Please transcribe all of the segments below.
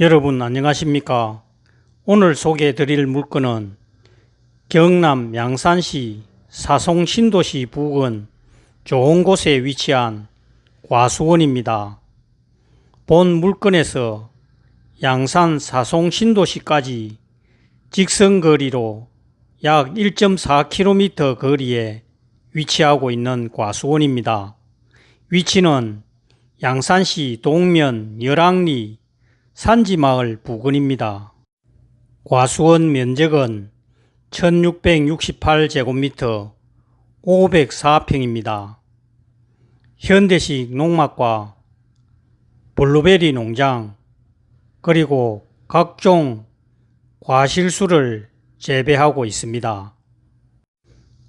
여러분 안녕하십니까? 오늘 소개해 드릴 물건은 경남 양산시 사송 신도시 부근 좋은 곳에 위치한 과수원입니다. 본 물건에서 양산 사송 신도시까지 직선 거리로 약 1.4km 거리에 위치하고 있는 과수원입니다. 위치는 양산시 동면 열왕리 산지마을 부근입니다. 과수원 면적은 1668제곱미터 504평입니다. 현대식 농막과 블루베리 농장 그리고 각종 과실수를 재배하고 있습니다.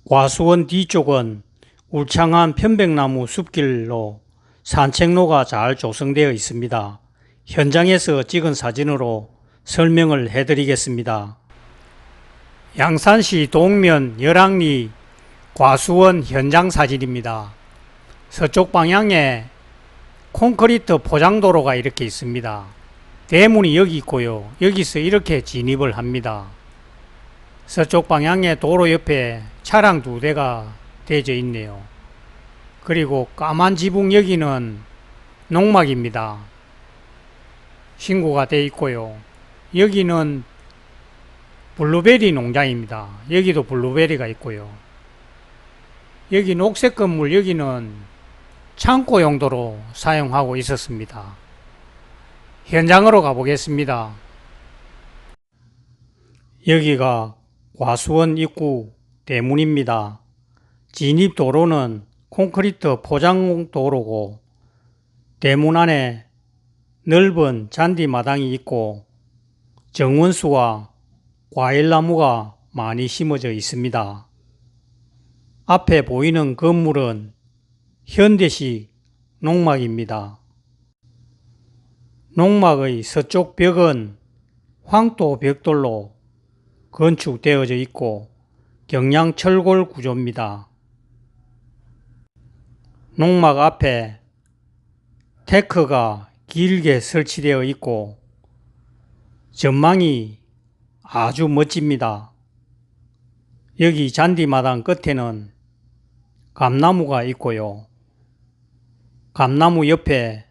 과수원 뒤쪽은 울창한 편백나무 숲길로 산책로가 잘 조성되어 있습니다. 현장에서 찍은 사진으로 설명을 해드리겠습니다. 양산시 동면 열왕리 과수원 현장 사진입니다. 서쪽 방향에 콘크리트 포장도로가 이렇게 있습니다. 대문이 여기 있고요. 여기서 이렇게 진입을 합니다. 서쪽 방향에 도로 옆에 차량 두 대가 대져 있네요. 그리고 까만 지붕 여기는 농막입니다. 신고가 돼 있고요. 여기는 블루베리 농장입니다. 여기도 블루베리가 있고요. 여기 녹색 건물 여기는 창고 용도로 사용하고 있었습니다. 현장으로 가보겠습니다. 여기가 과수원 입구 대문입니다. 진입 도로는 콘크리트 포장 도로고 대문 안에 넓은 잔디 마당이 있고 정원수와 과일나무가 많이 심어져 있습니다. 앞에 보이는 건물은 현대식 농막입니다. 농막의 서쪽 벽은 황토 벽돌로 건축되어져 있고 경량 철골 구조입니다. 농막 앞에 테크가 길게 설치되어 있고 전망이 아주 멋집니다. 여기 잔디마당 끝에는 감나무가 있고요. 감나무 옆에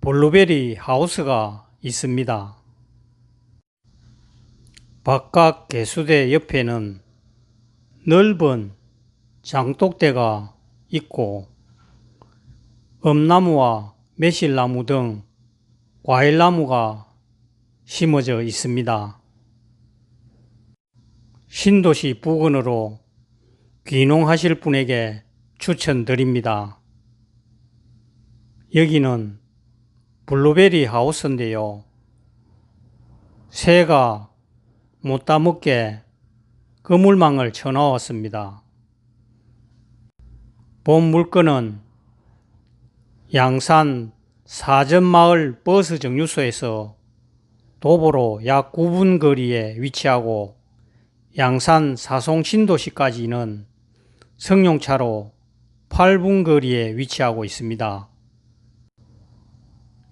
블루베리 하우스가 있습니다. 바깥 개수대 옆에는 넓은 장독대가 있고 엄나무와 매실나무 등 과일나무가 심어져 있습니다. 신도시 부근으로 귀농하실 분에게 추천드립니다. 여기는 블루베리 하우스인데요. 새가 못 따먹게 그물망을 쳐넣었습니다. 본 물건은 양산 사전마을 버스 정류소에서 도보로 약 9분 거리에 위치하고 양산 사송 신도시까지는 승용차로 8분 거리에 위치하고 있습니다.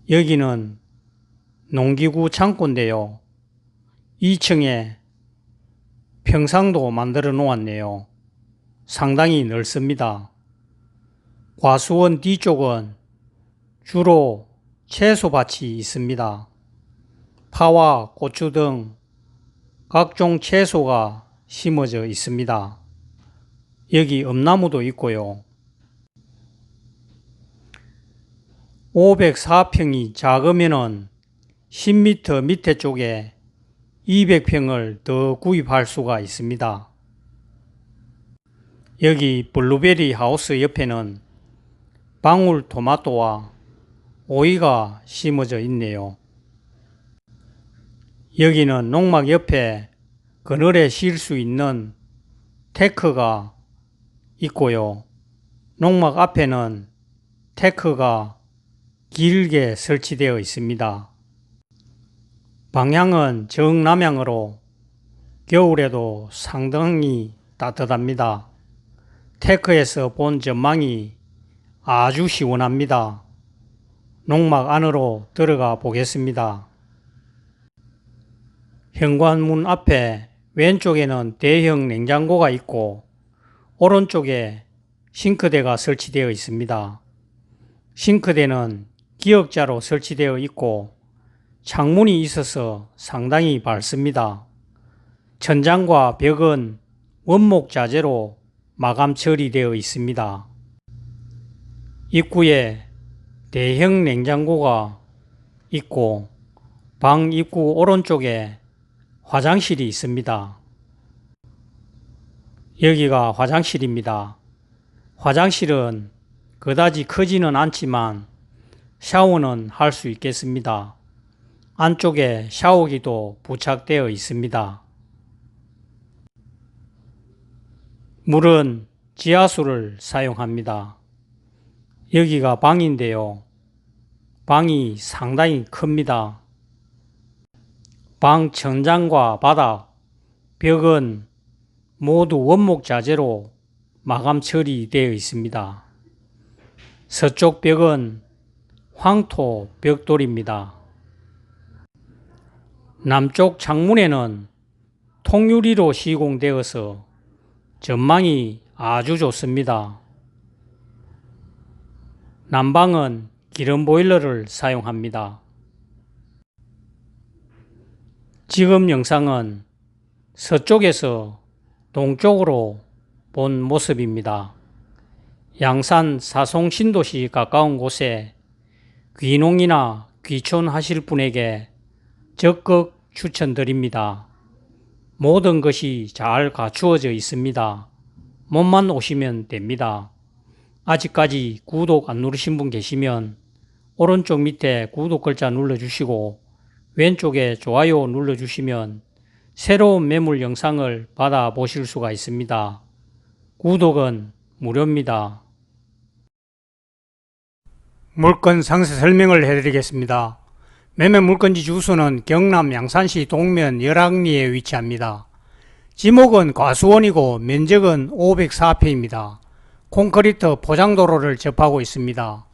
여기는 농기구 창고인데요. 2층에 평상도 만들어 놓았네요. 상당히 넓습니다. 과수원 뒤쪽은 주로 채소밭이 있습니다. 파와 고추 등 각종 채소가 심어져 있습니다. 여기 엄나무도 있고요. 504평이 작으면은 10m 밑에 쪽에 200평을 더 구입할 수가 있습니다. 여기 블루베리 하우스 옆에는 방울 토마토와 오이가 심어져 있네요. 여기는 농막 옆에 그늘에 쉴 수 있는 테크가 있고요. 농막 앞에는 테크가 길게 설치되어 있습니다. 방향은 정남향으로 겨울에도 상당히 따뜻합니다. 테크에서 본 전망이 아주 시원합니다. 농막 안으로 들어가 보겠습니다. 현관문 앞에 왼쪽에는 대형 냉장고가 있고 오른쪽에 싱크대가 설치되어 있습니다. 싱크대는 기역자로 설치되어 있고 창문이 있어서 상당히 밝습니다. 천장과 벽은 원목 자재로 마감 처리되어 있습니다. 입구에 대형 냉장고가 있고 방 입구 오른쪽에 화장실이 있습니다. 여기가 화장실입니다. 화장실은 그다지 크지는 않지만 샤워는 할 수 있겠습니다. 안쪽에 샤워기도 부착되어 있습니다. 물은 지하수를 사용합니다. 여기가 방인데요. 방이 상당히 큽니다. 방 천장과 바닥, 벽은 모두 원목 자재로 마감 처리되어 있습니다. 서쪽 벽은 황토 벽돌입니다. 남쪽 창문에는 통유리로 시공되어서 전망이 아주 좋습니다. 난방은 기름 보일러를 사용합니다. 지금 영상은 서쪽에서 동쪽으로 본 모습입니다. 양산 사송 신도시 가까운 곳에 귀농이나 귀촌 하실 분에게 적극 추천드립니다. 모든 것이 잘 갖추어져 있습니다. 몸만 오시면 됩니다. 아직까지 구독 안 누르신 분 계시면 오른쪽 밑에 구독 글자 눌러주시고 왼쪽에 좋아요 눌러주시면 새로운 매물 영상을 받아 보실 수가 있습니다. 구독은 무료입니다. 물건 상세 설명을 해드리겠습니다. 매매 물건지 주소는 경남 양산시 동면 열악리에 위치합니다. 지목은 과수원이고 면적은 504평입니다. 콘크리트 포장도로를 접하고 있습니다.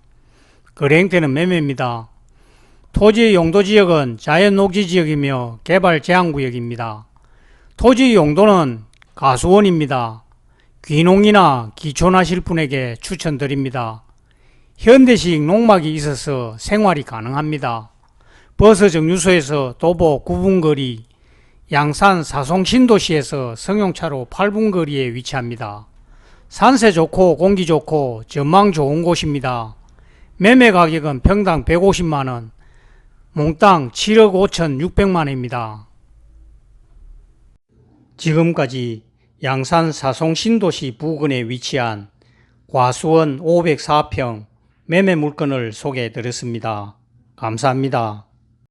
거래 형태는 매매입니다. 토지 용도 지역은 자연 녹지 지역이며 개발 제한 구역입니다. 토지 용도는 가수원입니다. 귀농이나 기촌하실 분에게 추천드립니다. 현대식 농막이 있어서 생활이 가능합니다. 버스 정류소에서 도보 9분 거리, 양산 사송 신도시에서 성용차로 8분 거리에 위치합니다. 산세 좋고 공기 좋고 전망 좋은 곳입니다. 매매 가격은 평당 150만원, 몽땅 7억 5천 6백만원입니다. 지금까지 양산 사송 신도시 부근에 위치한 과수원 504평 매매 물건을 소개해 드렸습니다. 감사합니다.